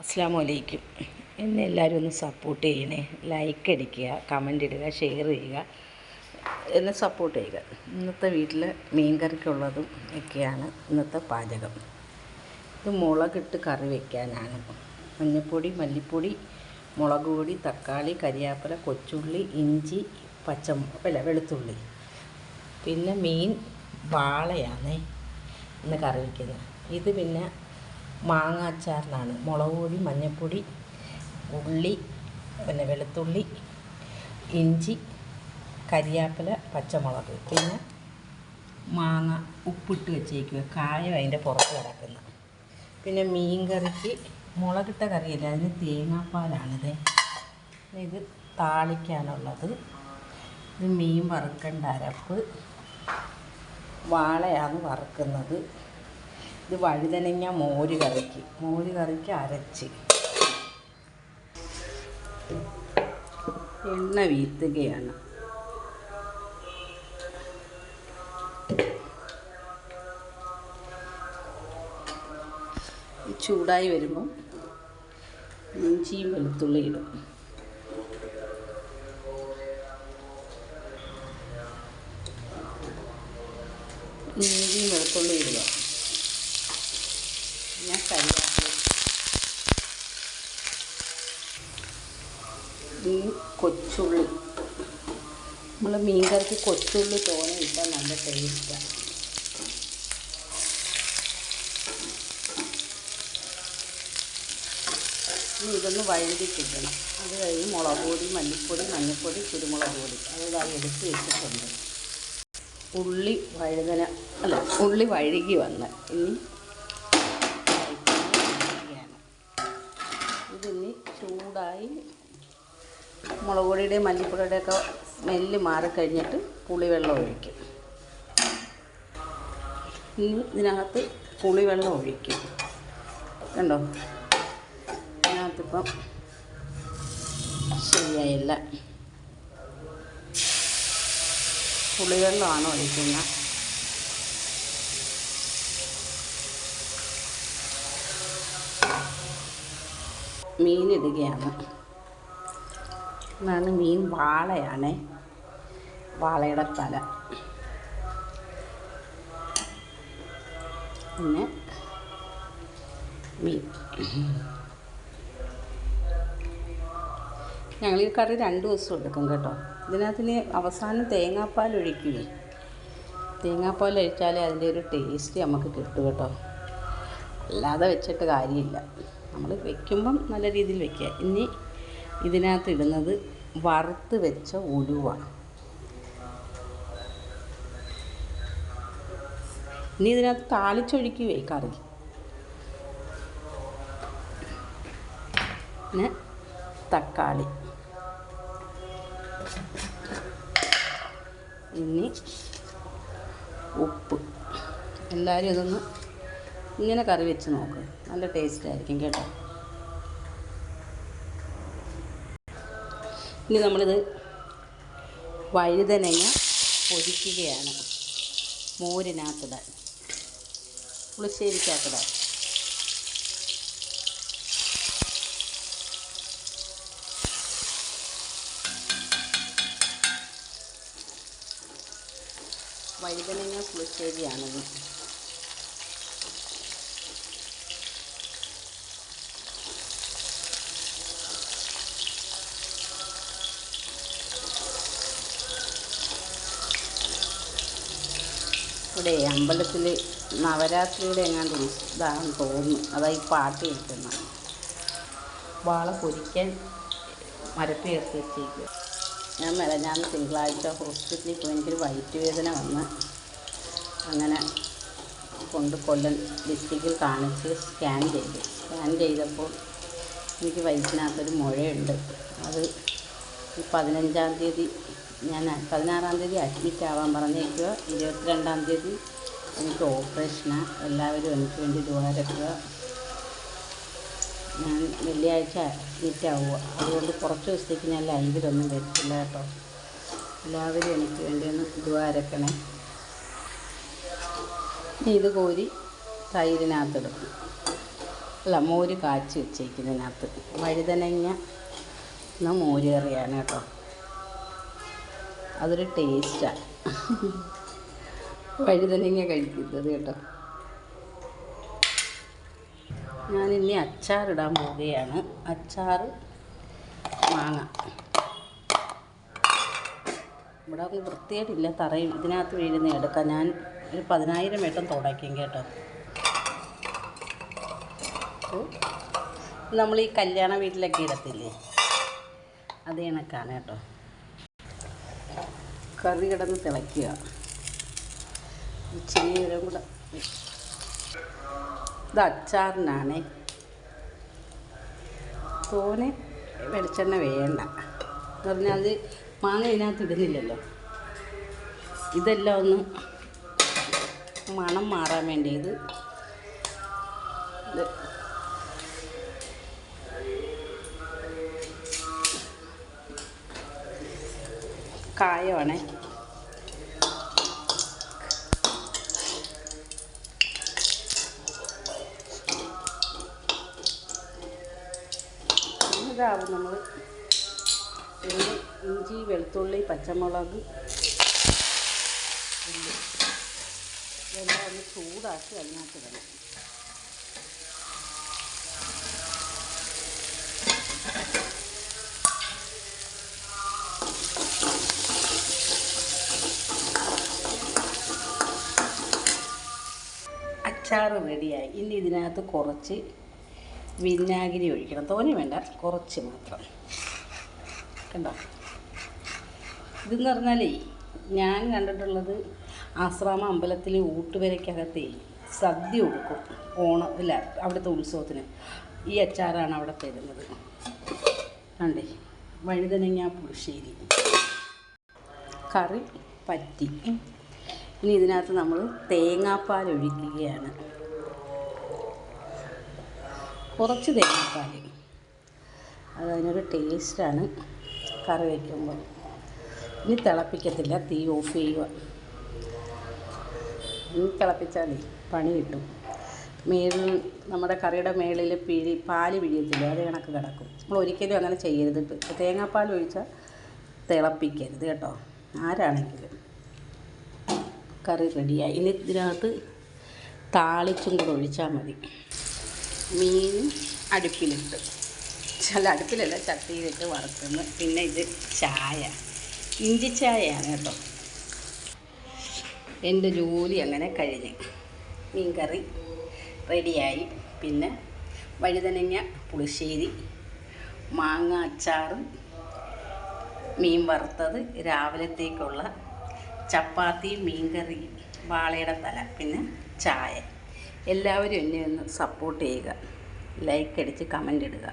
അസ്സാം വലൈക്കും എന്നെ എല്ലാവരും ഒന്ന് സപ്പോർട്ട് ചെയ്യണേ. ലൈക്ക് അടിക്കുക കമന്റ് ഇടുക ഷെയർ ചെയ്യുക. എന്നെ സപ്പോർട്ട് ചെയ്യുക. ഇന്നത്തെ വീട്ടിൽ മീൻ കറിക്കുള്ളതും ഒക്കെയാണ് ഇന്നത്തെ പാചകം. ഇത് മുളകിട്ട് കറി വയ്ക്കാനാണ് മഞ്ഞൾപ്പൊടി മല്ലിപ്പൊടി മുളക് പൊടി തക്കാളി കരിയാപ്പില കൊച്ചുള്ളി ഇഞ്ചി പച്ച അല്ല വെളുത്തുള്ളി. പിന്നെ മീൻ വാളയാണേ ഇന്ന് കറി വയ്ക്കുന്നത് ഇത് പിന്നെ മാങ്ങ അച്ചാറിനാണ് മുളക് പൊടി മഞ്ഞൾപ്പൊടി ഉള്ളി പിന്നെ വെളുത്തുള്ളി ഇഞ്ചി കരിയാപ്പില പച്ചമുളക്. പിന്നെ മാങ്ങ ഉപ്പിട്ട് വെച്ചേക്കുക കായം അതിന്റെ പുറത്ത് കിടക്കുന്ന പിന്നെ മീൻ കറിക്ക് മുളകിട്ട കറിയില്ല? അതിന് തേങ്ങാപ്പാലാണിത്. ഇത് താളിക്കാനുള്ളത്. ഇത് മീൻ വറുക്കേണ്ട അരപ്പ്. വാളയാണ് വറുക്കുന്നത്. ഇത് വഴുതനങ്ങ മോര് കറിക്ക്. മോര് കറിക്ക് അരച്ച്. എണ്ണ വീത്തുകയാണ്. ചൂടായി വരുമ്പോൾ ഇഞ്ചിയും വെളുത്തുള്ളി ഇടും. ഇഞ്ചിയും വെളുത്തുള്ളി ഇടുക. ഞാൻ കരിയാപ്പില ഈ കൊച്ചുള്ളി. നമ്മൾ മീൻകറിക്ക് കൊച്ചുള്ളി തോനെ ഇട്ടാൽ നല്ല ടേസ്റ്റാണ് ഇനി ഇതൊന്ന് വഴുതി കിട്ടണം. അത് കഴിഞ്ഞ് മുളക് പൊടി മല്ലിപ്പൊടി മഞ്ഞൾപ്പൊടി കുരുമുളക് പൊടി. അത് ഇതായി എടുത്ത് വെച്ചിട്ടുണ്ട്. ഉള്ളി വഴുതന അല്ല ഉള്ളി വഴുകി വന്ന്. ഇനി ഇതിനി ചൂടായി മുളക് പൊടിയുടെയും മല്ലിപ്പൊടിയുടെയും ഒക്കെ സ്മെല്ല് മാറിക്കഴിഞ്ഞിട്ട് പുളിവെള്ളം ഒഴിക്കും. ഇനി ഇതിനകത്ത് പുളിവെള്ളം ഒഴിക്കും. കണ്ടോ? ഇതിനകത്തിപ്പം ശരിയായില്ല. പുളിവെള്ളമാണ് ഒഴിക്കുന്നത്. മീനിടുകയാണ്. ഇതാണ് മീൻ വാളയാണ്. വാളയുടെ തല. പിന്നെ മീൻ. ഞങ്ങൾ ഈ കറി രണ്ട് ദിവസം എടുക്കും കേട്ടോ. ഇതിനകത്തിന് അവസാനം തേങ്ങാപ്പാൽ ഒഴിക്കുകയും തേങ്ങാപ്പാൽ ഒഴിച്ചാലേ അതിന്റെ ഒരു ടേസ്റ്റ് നമുക്ക് കിട്ടും കേട്ടോ. അല്ലാതെ വെച്ചിട്ട് കാര്യമില്ല. നമ്മൾ വെക്കുമ്പം നല്ല രീതിയിൽ വെക്കുക. ഇനി ഇതിനകത്ത് ഇടുന്നത് വറുത്ത് വെച്ച ഉലുവ ഇനി ഇതിനകത്ത് താളിച്ചൊഴുക്കി കറി പിന്നെ തക്കാളി. ഇനി ഉപ്പ്. എല്ലാവരും ഇതൊന്ന് ഇങ്ങനെ കറി വെച്ച് നോക്ക്. നല്ല ടേസ്റ്റ് ആയിരിക്കും കേട്ടോ. ഇനി നമ്മളിത് വഴുതനങ്ങ പൊരിക്കുകയാണ്. മോരിനകത്തിടാൻ. പുളിശ്ശേരിക്കകത്തിടാൻ. വഴുതനങ്ങ പുളിശ്ശേരിയാണിത് ഇവിടെ അമ്പലത്തിൽ നവരാത്രിയുടെ എങ്ങാണ്ട് ഇതാണെന്ന് തോന്നുന്നു. അതാ ഈ പാട്ട് കേൾക്കുന്നത്. വാള പൊരിക്കാൻ മരപ്പ് ചേർത്ത് വെച്ചേക്കുക ഞാൻ മെലഞ്ഞാന്ന് തിങ്കളാഴ്ച ഹോസ്പിറ്റലിൽ പോയി എനിക്കൊരു വയറ്റ് വേദന വന്ന് അങ്ങനെ കൊണ്ട് കൊല്ലം ഡിസ്ട്രിക്റ്റിൽ കാണിച്ച് സ്കാൻ ചെയ്തു. സ്കാൻ ചെയ്തപ്പോൾ എനിക്ക് വയറ്റിനകത്തൊരു മുഴയുണ്ട്. അത് പതിനഞ്ചാം തീയതി ഞാൻ പതിനാറാം തീയതി അഡ്മിറ്റ് ആവാൻ പറഞ്ഞേക്കുക. ഇരുപത്തിരണ്ടാം തീയതി എനിക്ക് ഓപ്പറേഷനാണ് എല്ലാവരും എനിക്ക് വേണ്ടി ദ്വാരക്കുക ഞാൻ വെള്ളിയാഴ്ച അഡ്മിറ്റ് ആവുക അതുകൊണ്ട് കുറച്ച് ദിവസത്തേക്ക് ഞാൻ ലൈവിലൊന്നും വരത്തില്ല കേട്ടോ. എല്ലാവരും എനിക്ക് വേണ്ടി ഒന്ന് ദ്വാരക്കണേ ഇനി ഇത് കോരി തൈരിനകത്തിടും. അല്ല മോര് കാച്ചി വെച്ചേക്കുന്നതിനകത്ത്. വഴുതനങ്ങ മോര് കറിയാണ് കേട്ടോ. അതൊരു ടേസ്റ്റാണ് വഴുതനങ്ങ കഴിക്കുന്നത് കേട്ടോ. ഞാനിനി അച്ചാറിടാൻ പോവുകയാണ്. അച്ചാർ മാങ്ങ. ഇവിടെ ഒന്ന് വൃത്തിയായിട്ടില്ല തറയും ഇതിനകത്ത് വീഴുന്ന എടുക്കാം. ഞാൻ ഒരു പതിനായിരം വട്ടം തുടയ്ക്കും കേട്ടോ. നമ്മൾ ഈ കല്യാണ വീട്ടിലൊക്കെ ഇടത്തില്ലേ? അത് കണക്കാണ് കേട്ടോ. കറി കിടന്ന് തിളയ്ക്കുക. ഇച്ചിരി നേരം കൂടെ. ഇത് അച്ചാറിനാണേ. തോനെ വെളിച്ചെണ്ണ വേണ്ട. എന്ന് പറഞ്ഞാൽ അത് മാങ്ങ ഇതിനകത്ത് ഇടുന്നില്ലല്ലോ. ഇതെല്ലാം ഒന്ന് മണം മാറാൻ വേണ്ടി ഇത് കായമാണേ ഇതാവും നമ്മൾ ഇഞ്ചി വെളുത്തുള്ളി പച്ചമുളക്. ഇതെല്ലാം ഒന്ന് ചൂടാക്കി അതിനകത്ത് ഇടണം. അച്ചാർ റെഡിയായി. ഇനി ഇതിനകത്ത് കുറച്ച് വിനാഗിരി ഒഴിക്കണം. തോനെ വേണ്ട കുറച്ച് മാത്രം. കണ്ടോ? ഇതെന്ന് പറഞ്ഞാലേ ഞാൻ കണ്ടിട്ടുള്ളത് ആശ്രാമ അമ്പലത്തിൽ ഊട്ടുവരയ്ക്കകത്തേ സദ്യ കൊടുക്കും ഓണം ഇല്ല അവിടുത്തെ ഉത്സവത്തിന്. ഈ അച്ചാറാണ് അവിടെ തരുന്നത്. കണ്ടേ? വഴുതനങ്ങ പുളിശ്ശേരി. കറി പറ്റി. ഇനി ഇതിനകത്ത് നമ്മൾ തേങ്ങാപ്പാൽ ഒഴിക്കുകയാണ്. കുറച്ച് തേങ്ങാപ്പാൽ. അതതിനൊരു ടേസ്റ്റാണ് കറി വയ്ക്കുമ്പോൾ ഇനി തിളപ്പിക്കത്തില്ല തീ ഓഫ് ചെയ്യുക. ഇനി തിളപ്പിച്ചാൽ പണി കിട്ടും. മേളിൽ നമ്മുടെ കറിയുടെ മേളിൽ പിഴി പാൽ പിഴിയത്തില്ല അത് കണക്ക് കിടക്കും. നമ്മൾ ഒരിക്കലും അങ്ങനെ ചെയ്യരുത് തേങ്ങാപ്പാൽ ഒഴിച്ചാൽ തിളപ്പിക്കരുത് കേട്ടോ. ആരാണെങ്കിലും. കറി റെഡിയായി. ഇനി ഇതിനകത്ത് താളിച്ചും കൂടെ ഒഴിച്ചാൽ മതി. മീൻ അടുപ്പിലിട്ട്. ചില അടുപ്പിലല്ല ചട്ടിയിലിട്ട് വറുക്കുന്നു പിന്നെ ഇത് ചായ. ഇഞ്ചി ചായയാണ് കേട്ടോ. എന്റെ ജോലി അങ്ങനെ കഴിഞ്ഞ്. മീൻ കറി റെഡിയായി. പിന്നെ വഴുതനങ്ങ പുളിശ്ശേരി മാങ്ങ അച്ചാറ് മീൻ വറുത്തത് രാവിലത്തേക്കുള്ള ചപ്പാത്തി മീൻകറി വാളയുടെ തല പിന്നെ ചായ. എല്ലാവരും എന്നെ ഒന്ന് സപ്പോർട്ട് ചെയ്യുക. ലൈക്ക് അടിച്ച് കമന്റ് ഇടുക.